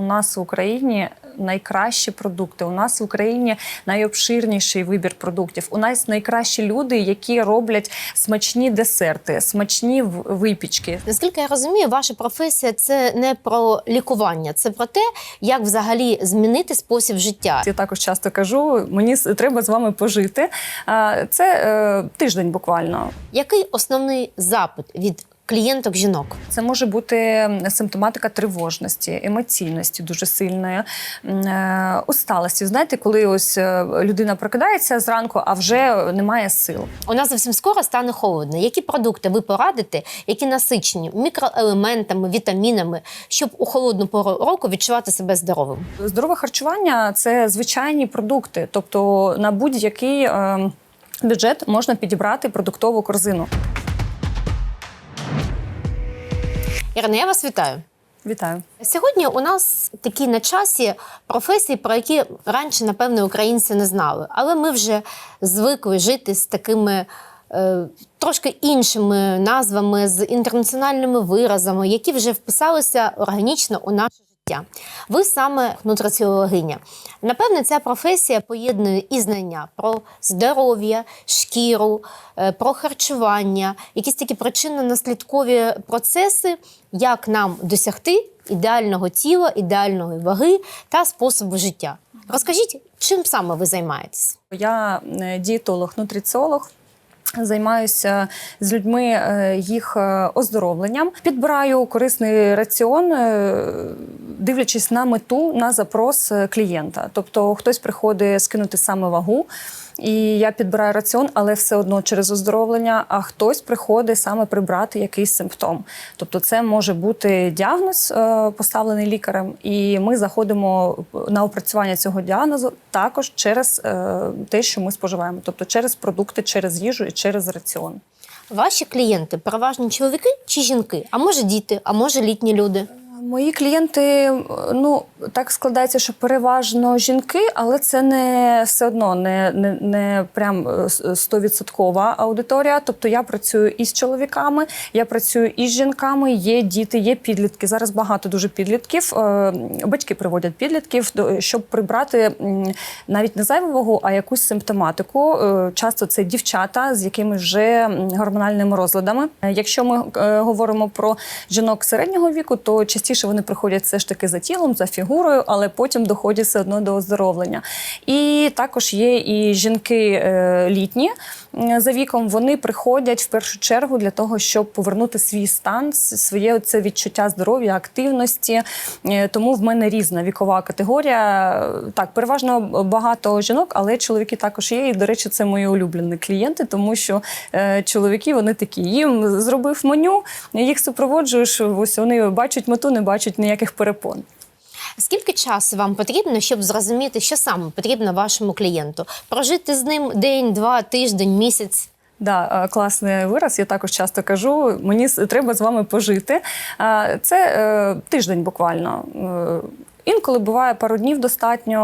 У нас в Україні найкращі продукти. У нас в Україні найобширніший вибір продуктів. У нас найкращі люди, які роблять смачні десерти, смачні випічки. Наскільки я розумію, ваша професія це не про лікування, це про те, як взагалі змінити спосіб життя. Я також часто кажу: мені треба з вами пожити. Це е, тиждень буквально. Який основний запит від клієнток жінок? Це може бути симптоматика тривожності, емоційності дуже сильної, е, усталості. Знаєте, коли ось е, людина прокидається зранку, а вже немає сил. У нас зовсім скоро стане холодно. Які продукти ви порадите, які насичені мікроелементами, вітамінами, щоб у холодну пору року відчувати себе здоровим? Здорове харчування це звичайні продукти, тобто на будь-який е, бюджет можна підібрати продуктову корзину. Ірина, я вас вітаю. Вітаю. Сьогодні у нас такі на часі професії, про які раніше, напевно, українці не знали. Але ми вже звикли жити з такими е, трошки іншими назвами, з інтернаціональними виразами, які вже вписалися органічно у наше життя. Ви саме нутриціологиня. Напевне, ця професія поєднує і знання про здоров'я, шкіру, е, про харчування, якісь такі причинно-наслідкові процеси, як нам досягти ідеального тіла, ідеальної ваги та способу життя. Розкажіть, чим саме ви займаєтесь? Я е, дієтолог, нутриціолог. Займаюся з людьми е, їх е, оздоровленням, підбираю корисний раціон, е, дивлячись на мету на запрос клієнта. Тобто, хтось приходить скинути саме вагу, і я підбираю раціон, але все одно через оздоровлення. А хтось приходить саме прибрати якийсь симптом. Тобто, це може бути діагноз, е, поставлений лікарем, і ми заходимо на опрацювання цього діагнозу також через е, те, що ми споживаємо, тобто через продукти, через їжу і через раціон. Ваші клієнти переважно чоловіки чи жінки? А може діти, а може літні люди? Мої клієнти, ну так складається, що переважно жінки, але це не все одно не, не, не прям е, стовідсоткова аудиторія. Тобто я працюю і з чоловіками, я працюю і з жінками, є діти, є підлітки. Зараз багато дуже підлітків. Е, Батьки приводять підлітків, щоб прибрати навіть не зайву вагу, а якусь симптоматику. Е, Часто це дівчата з якимись вже гормональними розладами. Е, Якщо ми е, говоримо про жінок середнього віку, то частіше вони приходять все ж таки за тілом, за фігурою, але потім доходять все одно до оздоровлення. І також є і жінки е, літні за віком. Вони приходять в першу чергу для того, щоб повернути свій стан, своє це відчуття здоров'я, активності. Е, Тому в мене різна вікова категорія. Так, переважно багато жінок, але чоловіки також є. І, до речі, це мої улюблені клієнти, тому що е, чоловіки вони такі. Їм зробив меню, їх супроводжуєш. Ось вони бачать мету, не бачать ніяких перепон. Скільки часу вам потрібно, щоб зрозуміти, що саме потрібно вашому клієнту? Прожити з ним день, два, тиждень, місяць? Да, е, класний вираз. Я також часто кажу. Мені треба з вами пожити. Е, Це е, тиждень буквально. Інколи буває пару днів достатньо.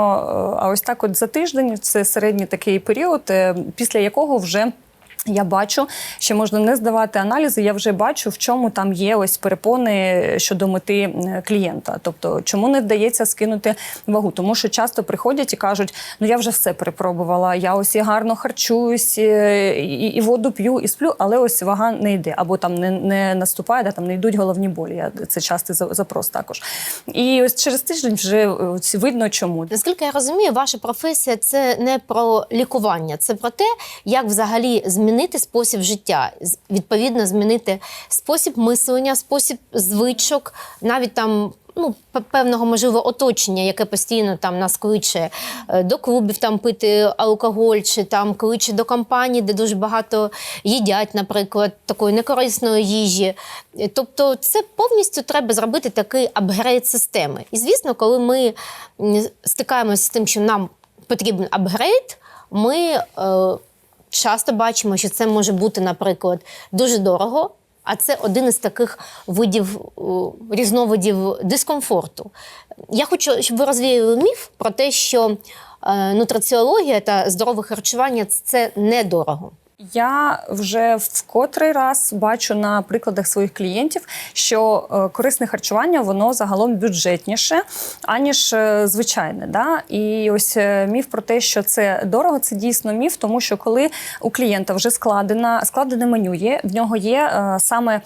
А ось так, от за тиждень, це середній такий період, після якого вже. Я бачу, що можна не здавати аналізи. Я вже бачу, в чому там є ось перепони щодо мети е, клієнта. Тобто, чому не вдається скинути вагу? Тому що часто приходять і кажуть: ну я вже все перепробувала. Я ось і гарно харчуюсь, е, і, і воду п'ю, і сплю, але ось вага не йде, або там не, не наступає, да, там не йдуть головні болі. Я це частий за- запрос також. І ось через тиждень вже е, видно, чому. Наскільки я розумію, ваша професія це не про лікування, це про те, як взагалі змінити спосіб життя, відповідно, змінити спосіб мислення, спосіб звичок, навіть там. Ну, певного можливо оточення, яке постійно там нас кличе е, до клубів там пити алкоголь, чи там кличе до компаній, де дуже багато їдять, наприклад, такої некорисної їжі. Е, Тобто, це повністю треба зробити такий апгрейд системи. І звісно, коли ми стикаємося з тим, що нам потрібен апгрейд, ми е, часто бачимо, що це може бути, наприклад, дуже дорого. А це один із таких видів різновидів дискомфорту. Я хочу, щоб ви розвіяли міф про те, що нутраціологія нутриціологія та здорове харчування це недорого. Я вже в котрий раз бачу на прикладах своїх клієнтів, що е, корисне харчування воно загалом бюджетніше, аніж е, звичайне. Да? І ось е, міф про те, що це дорого, це дійсно міф, тому що коли у клієнта вже складена складене меню, є в нього є саме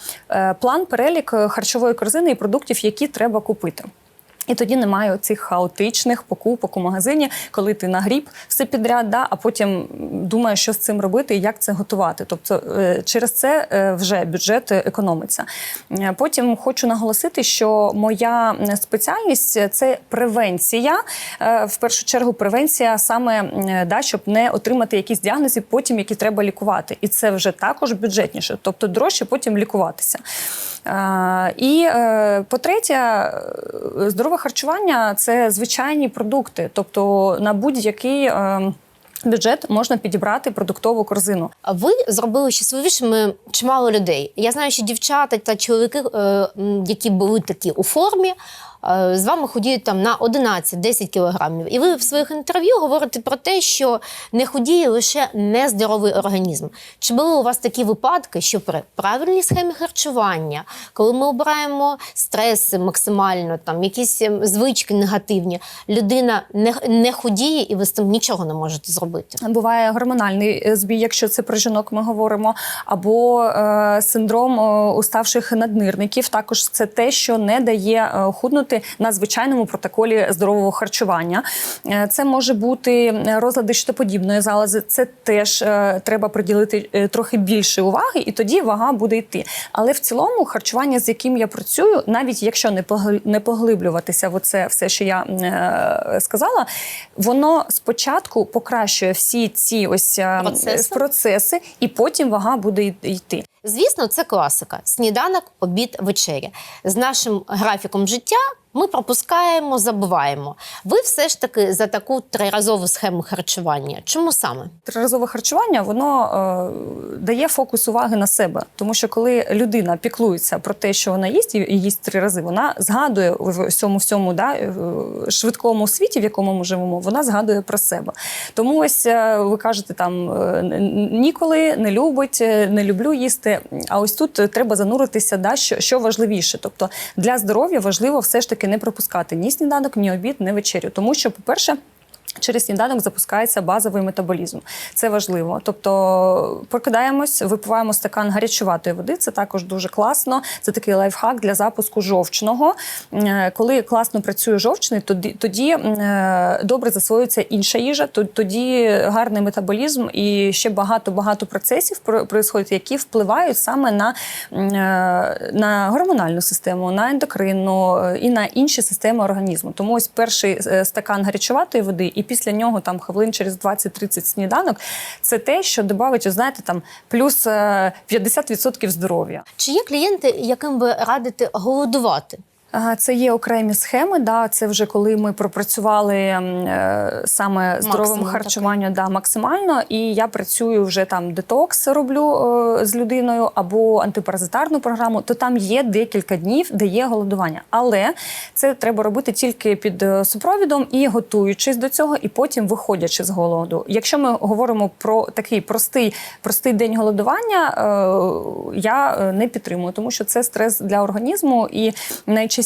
план, перелік харчової корзини і продуктів, які треба купити. І тоді немає цих хаотичних покупок у магазині, коли ти нагріб все підряд, да, а потім думаєш, що з цим робити і як це готувати. Тобто е, через це е, вже бюджет економиться. Е, Потім хочу наголосити, що моя спеціальність це превенція. В першу чергу, превенція саме да, щоб не отримати якісь діагнози, потім які треба лікувати. І це вже також бюджетніше, тобто дорожче потім лікуватися. І е, по-третє, е, здорове харчування це звичайні продукти, тобто на будь-який е, бюджет можна підібрати продуктову корзину. А Ви зробили щасливішими чимало людей. Я знаю, що дівчата та чоловіки, які були такі у формі, з вами ходіють там на 11-10 кілограмів. І ви в своїх інтерв'ю говорите про те, що не худіє лише нездоровий організм. Чи були у вас такі випадки, що при правильній схемі харчування, коли ми обираємо стреси максимально, там якісь ем, звички негативні, людина не, не худіє і ви з тим нічого не можете зробити? Буває гормональний е, збій, якщо це про жінок ми говоримо, або е, синдром е, уставших наднирників. Також це те, що не дає е, худнути на звичайному протоколі здорового харчування. Е, це може бути розлади щитоподібної залози. Це теж е, треба приділити е, трохи більше уваги, і тоді вага буде йти. Але в цілому харчування, з яким я працюю, навіть якщо не погл- поглиблюватися в оце все, що я сказала, воно спочатку покращує всі ці ось Процеси? процеси, і потім вага буде йти. Звісно, це класика: сніданок, обід, вечеря. З нашим графіком життя ми пропускаємо, забуваємо. Ви все ж таки за таку триразову схему харчування. Чому саме? Триразове харчування воно е, дає фокус уваги на себе, тому що коли людина піклується про те, що вона їсть, і їсть три рази, вона згадує в цьому всьому да, е, швидкому світі, в якому ми живемо, вона згадує про себе. Тому ось е, ви кажете там е, ніколи не любить, не люблю їсти. А ось тут треба зануритися, да, що, що важливіше. Тобто для здоров'я важливо все ж таки не пропускати ні сніданок, ні обід, ні вечерю. Тому що, по-перше, Через сніданок запускається базовий метаболізм. Це важливо. Тобто прокидаємось, випиваємо стакан гарячуватої води. Це також дуже класно. Це такий лайфхак для запуску жовчного. Е, Коли класно працює жовчний, тоді, тоді е, добре засвоюється інша їжа. Тоді гарний метаболізм і ще багато багато процесів про- происходять, які впливають саме на, е, на гормональну систему, на ендокринну і на інші системи організму. Тому ось перший стакан гарячуватої води, і після нього там хвилин через 20-30 сніданок. Це те, що додавить, знаєте, там плюс е, 50% здоров'я. Чи є клієнти, яким ви радите голодувати? Це є окремі схеми. Да, це вже коли ми пропрацювали е, саме здоровим харчуванням да, максимально. І я працюю вже там детокс роблю е, з людиною або антипаразитарну програму, то там є декілька днів, де є голодування. Але це треба робити тільки під е, супровідом і готуючись до цього, і потім виходячи з голоду. Якщо ми говоримо про такий простий, простий день голодування, е, я не підтримую, тому що це стрес для організму, і найчастіше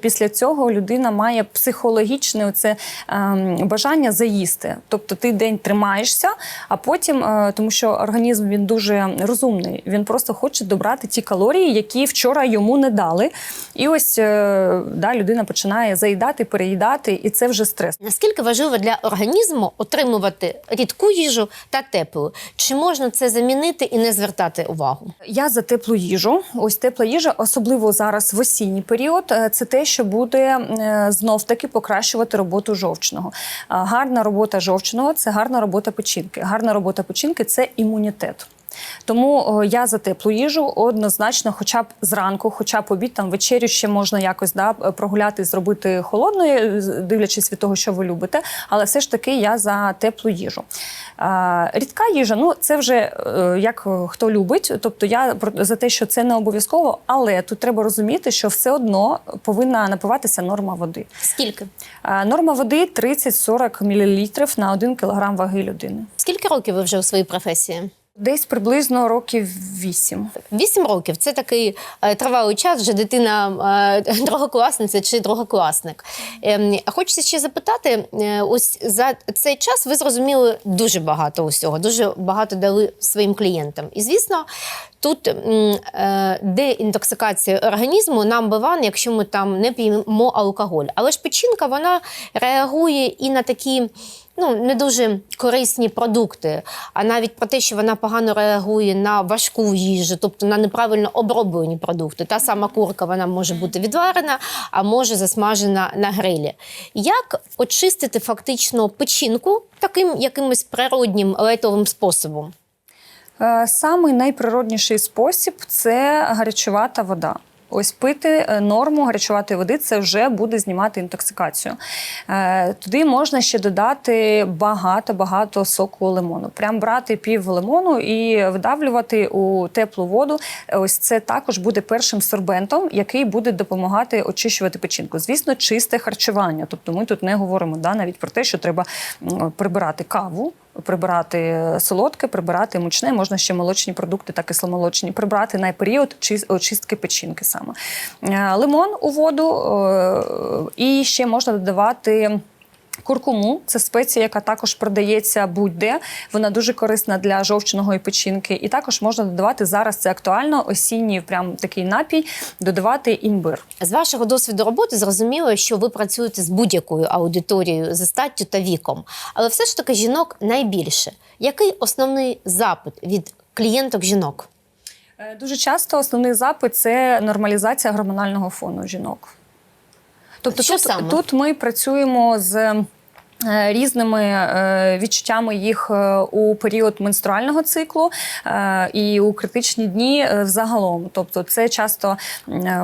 після цього людина має психологічне оце ем, бажання заїсти. Тобто ти день тримаєшся, а потім, е, тому що організм він дуже розумний, він просто хоче добрати ті калорії, які вчора йому не дали. І ось е, да, людина починає заїдати, переїдати, і це вже стрес. Наскільки важливо для організму отримувати рідку їжу та теплу? Чи можна це замінити і не звертати увагу? Я за теплу їжу. Ось тепла їжа, особливо зараз в осінній період. Е, Це те, що буде знов таки покращувати роботу жовчного. Гарна робота жовчного це гарна робота печінки. Гарна робота печінки це імунітет. Тому о, я за теплу їжу однозначно, хоча б зранку, хоча б обід, там вечерю ще можна якось да, прогуляти, зробити холодною, дивлячись від того, що ви любите. Але все ж таки я за теплу їжу. А, рідка їжа, ну це вже е, як е, хто любить. Тобто я за те, що це не обов'язково, але тут треба розуміти, що все одно повинна напиватися норма води. Скільки? А, норма води 30-40 мл на 1 кг ваги людини. Скільки років ви вже у своїй професії? Десь приблизно років вісім. Вісім років це такий е, тривалий час, вже дитина е, другокласниця чи другокласник. Ем, Хочеться ще запитати: е, ось за цей час ви зрозуміли дуже багато усього, дуже багато дали своїм клієнтам. І звісно, тут деінтоксикація організму нам one, якщо ми там не п'ємо алкоголь. Але ж печінка вона реагує і на такі ну, не дуже корисні продукти, а навіть про те, що вона погано реагує на важку їжу, тобто на неправильно оброблені продукти. Та сама курка вона може бути відварена, а може засмажена на грилі. Як очистити фактично печінку таким якимось природнім лайтовим способом? Е, Самий найприродніший спосіб це гарячувата вода. Ось пити е, норму гарячуватої води це вже буде знімати інтоксикацію. Е, Туди можна ще додати багато-багато соку лимону. Прям брати пів лимону і видавлювати у теплу воду. Ось це також буде першим сорбентом, який буде допомагати очищувати печінку. Звісно, чисте харчування. Тобто ми тут не говоримо да, навіть про те, що треба прибирати каву. Прибирати солодке, прибирати мучне, можна ще молочні продукти та кисломолочні прибрати на період чис- очистки печінки саме. Е, Лимон у воду е, і ще можна додавати. Куркуму це спеція, яка також продається будь-де. Вона дуже корисна для жовчного і печінки. І також можна додавати зараз. Це актуально осінній прям такий напій, додавати імбир. З вашого досвіду роботи зрозуміло, що ви працюєте з будь-якою аудиторією за статтю та віком. Але все ж таки жінок найбільше. Який основний запит від клієнток жінок? Е, Дуже часто основний запит це нормалізація гормонального фону жінок. Тобто Що тут, саме? тут ми працюємо з. Е, Різними е, відчуттями їх е, у період менструального циклу і у критичні дні взагалом. Тобто, це часто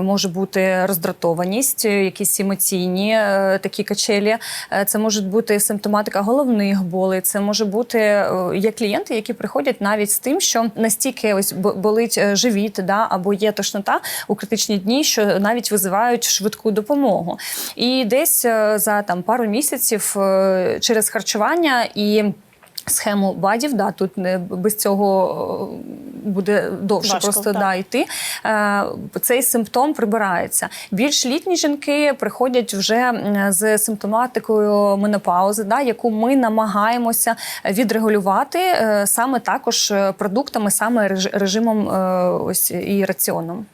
може бути роздратованість, якісь емоційні такі качелі. Це може бути симптоматика головних болей. Це може бути є клієнти, які приходять навіть з тим, що настільки ось бо- болить живіт, да або є тошнота у критичні дні, що навіть визивають швидку допомогу. І десь за там пару місяців через харчування і. Схему бадів, да, тут не без цього е, буде довше Важко, просто так. да, йти. Е, цей симптом прибирається. Більш літні жінки приходять вже з симптоматикою менопаузи, да, яку ми намагаємося відрегулювати е, саме також е, продуктами, саме режимом е, ось і раціоном.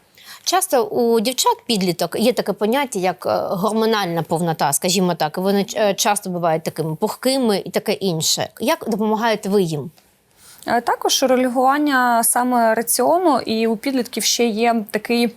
Часто у дівчат підліток є таке поняття, як е, гормональна повнота, скажімо так. Вони е, часто бувають такими пухкими і таке інше. Як допомагаєте ви їм? Е, Також релігування саме раціону, і у підлітків ще є такий.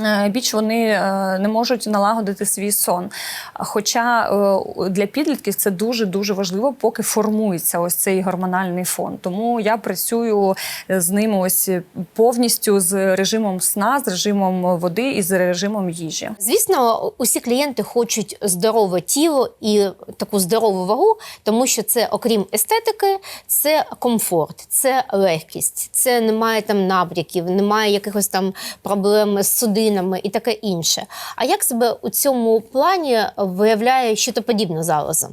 Е, Біч вони е, не можуть налагодити свій сон. Хоча е, для підлітків це дуже дуже важливо, поки формується ось цей гормональний фон. Тому я працюю з ними ось повністю з режимом сна, з режимом води і з режимом їжі. Звісно, усі клієнти хочуть здорове тіло і таку здорову вагу, тому що це, окрім естетики, це комфорт, це легкість, це немає там набряків, немає якихось там проблем з судинами і таке інше. А як себе у цьому плані виявляє щитоподібна залоза?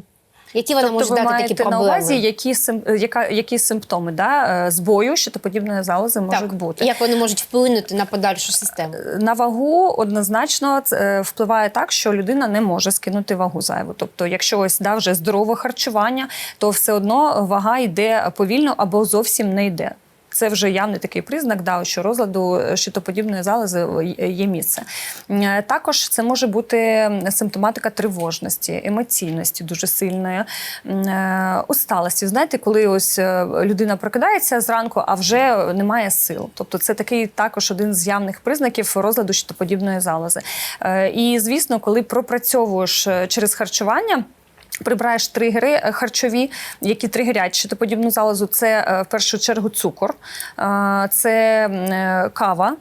Які вона може тобто ви дати маєте такі на увазі, які, сим, яка, які симптоми да? е, збою щитоподібної залози можуть так, бути? як вони можуть вплинути на подальшу систему? На вагу однозначно е, впливає так, що людина не може скинути вагу зайву. Тобто, якщо ось да, вже здорове харчування, то все одно вага йде повільно або зовсім не йде. Це вже явний такий признак, да, що розладу щитоподібної залози є місце. Е, Також це може бути симптоматика тривожності, емоційності дуже сильної, е, усталості. Знаєте, коли ось е, людина прокидається зранку, а вже немає сил. Тобто, це такий також один з явних признаків розладу щитоподібної залози. Е, І звісно, коли пропрацьовуєш е, через харчування. Прибираєш тригери е, харчові, які тригерять щитоподібну залозу. Це е, в першу чергу цукор, е, це кава,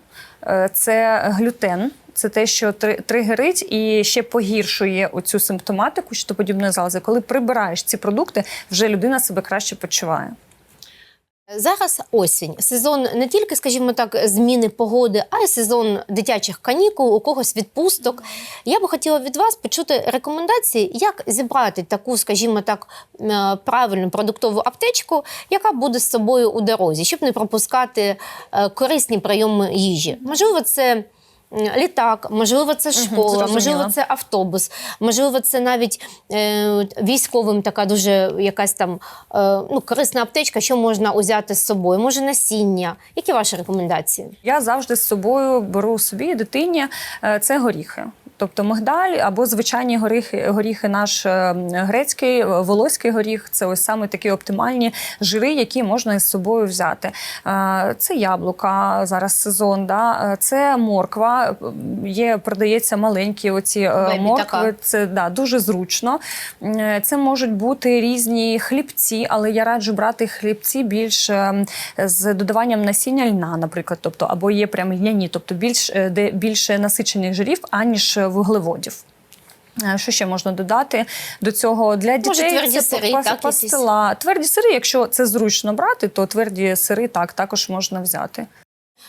це глютен. Це те, що три- тригерить і ще погіршує оцю симптоматику щитоподібної залози. Коли прибираєш ці продукти, вже людина себе краще почуває. Зараз осінь, сезон не тільки, скажімо так, зміни погоди, а й сезон дитячих канікул, у когось відпусток. Я би хотіла від вас почути рекомендації, як зібрати таку, скажімо так, е, правильну продуктову аптечку, яка буде з собою у дорозі, щоб не пропускати е, корисні прийоми їжі. Можливо, це. М, Літак, можливо, це школа, угу, можливо, це автобус, можливо, це навіть е, військовим така дуже якась там е, ну, корисна аптечка, що можна узяти з собою, може насіння. Які ваші рекомендації? Я завжди з собою беру собі дитині е, це горіхи. Тобто мигдаль або звичайні горіхи, горіхи наш е, грецький, е, волоський горіх це ось саме такі оптимальні жири, які можна із собою взяти. Е, Це яблука, зараз сезон, да? це морква. Є, продається маленькі оці Бебі моркви. така. Це да, дуже зручно. Це можуть бути різні хлібці, але я раджу брати хлібці більш з додаванням насіння льна, наприклад, тобто або є прям льняні, тобто більш де більше насичених жирів, аніж вуглеводів. Е, Що ще можна додати до цього для дітей? Може, тверді це сири, пас- так, якісь? пастила. Тверді сири, якщо це зручно брати, то тверді сири так також можна взяти.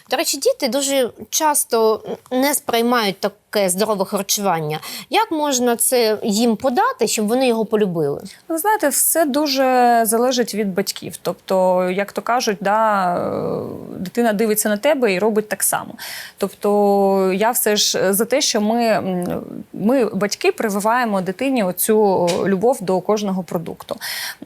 До речі, діти дуже часто не сприймають таке здорове харчування. Як можна це їм подати, щоб вони його полюбили? Ну, знаєте, все дуже залежить від батьків. Тобто, як то кажуть, да, е, дитина дивиться на тебе і робить так само. Тобто, я все ж за те, що ми, ми батьки, прививаємо дитині оцю любов до кожного продукту.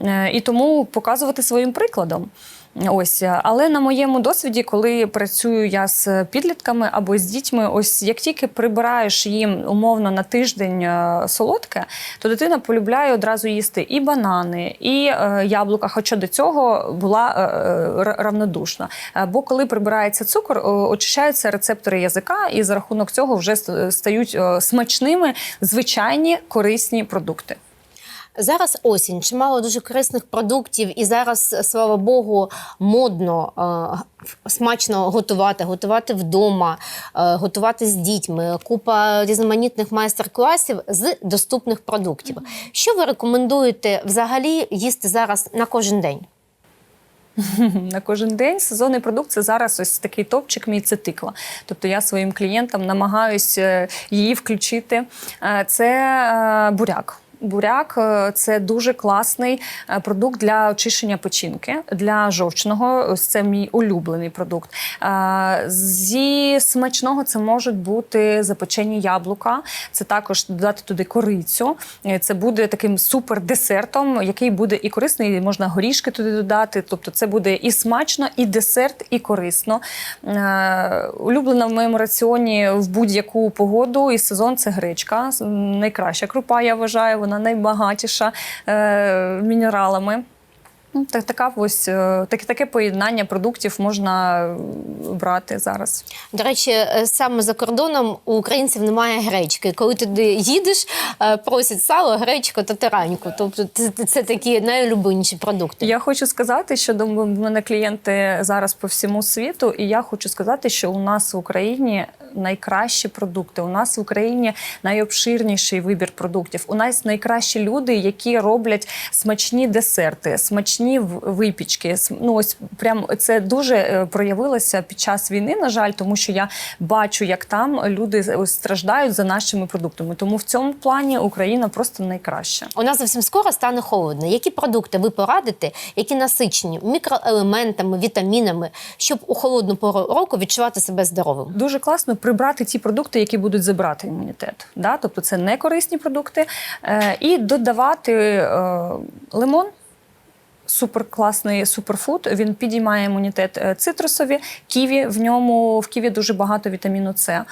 Е, І тому показувати своїм прикладом. Ось, але на моєму досвіді, коли працюю я з підлітками або з дітьми, ось як тільки прибираєш їм умовно на тиждень е, солодке, то дитина полюбляє одразу їсти і банани, і е, яблука. Хоча до цього була е, е, равнодушна. Е, Бо коли прибирається цукор, очищаються рецептори язика, і за рахунок цього вже стають е, смачними звичайні корисні продукти. Зараз осінь, чимало дуже корисних продуктів, і зараз, слава Богу, модно е, смачно готувати, готувати вдома, е, готувати з дітьми. Купа різноманітних майстер-класів з доступних продуктів. Що ви рекомендуєте взагалі їсти зараз на кожен день? на кожен день. Сезонний продукт це зараз ось такий топчик мій це тиква. Тобто я своїм клієнтам намагаюся її включити. Е, Це е, буряк. Буряк е, це дуже класний е, продукт для очищення печінки, для жовчного. Ось це мій улюблений продукт. Е, Зі смачного це можуть бути запечені яблука. Це також додати туди корицю. Це буде таким супер десертом, який буде і корисний, і можна горішки туди додати. Тобто, це буде і смачно, і десерт, і корисно. Улюблена в моєму раціоні в будь-яку погоду і сезон це гречка. Найкраща крупа, я вважаю, вона найбагатіша е, мінералами. Ну, так, така ось е, таке, таке поєднання продуктів можна е, брати зараз. До речі, е, саме за кордоном у українців немає гречки. Коли туди їдеш, просять сало, гречку та тараньку. Тобто це, це такі найулюбленіші продукти. Я хочу сказати, що до мене клієнти зараз по всьому світу, і я хочу сказати, що у нас в Україні найкращі продукти. У нас в Україні найобширніший вибір продуктів. У нас найкращі люди, які роблять смачні десерти, смачні випічки. Ну ось прям це дуже е, проявилося під час війни. На жаль, тому що я бачу, як там люди ось страждають за нашими продуктами. Тому в цьому плані Україна просто найкраща. У нас зовсім скоро стане холодно. Які продукти ви порадите, які насичені мікроелементами, вітамінами, щоб у холодну пору року відчувати себе здоровим? Дуже класно прибрати ті продукти, які будуть забирати імунітет. Да? Тобто це не корисні продукти. Е, і додавати е, лимон. Супер класний суперфуд. Він підіймає імунітет Е, цитрусові, ківі. В ньому в ківі дуже багато вітаміну С. Е,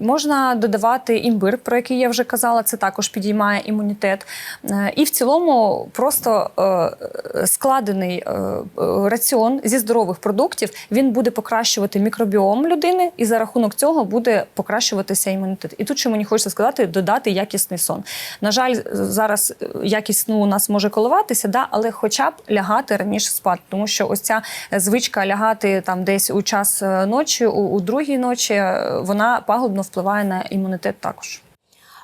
Можна додавати імбир, про який я вже казала. Це також підіймає імунітет. Е, І в цілому просто складений раціон зі здорових продуктів він буде покращувати мікробіом людини, і за рахунок цього буде покращуватися імунітет. І тут ще мені хочеться сказати, додати якісний сон. На жаль, зараз якість сну у нас може коливатися, да, але хоча б лягати раніше спати, тому що ось ця звичка лягати там десь у час е, ночі, у, у другій ночі, е, вона пагубно впливає на імунітет також.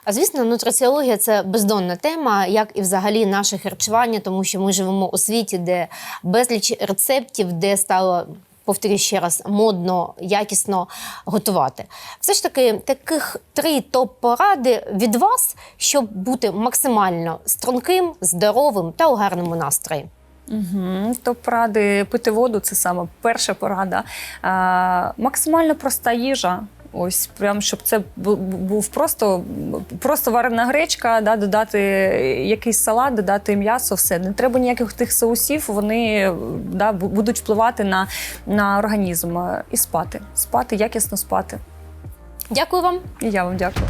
А звісно, нутраціологія це бездонна тема, як і взагалі наше харчування, тому що ми живемо у світі, де безліч рецептів, де стало. Повторюю ще раз, модно, якісно готувати. Все ж таки, таких три топ-поради від вас, щоб бути максимально струнким, здоровим та у гарному настрої. Угу. То поради пити воду це саме перша порада. А, максимально проста їжа. Ось прям щоб це був просто, просто варена гречка, да, додати якийсь салат, додати м'ясо, все. Не треба ніяких тих соусів, вони да, будуть впливати на, на організм. І спати. Спати, якісно спати. Дякую вам. І я вам дякую.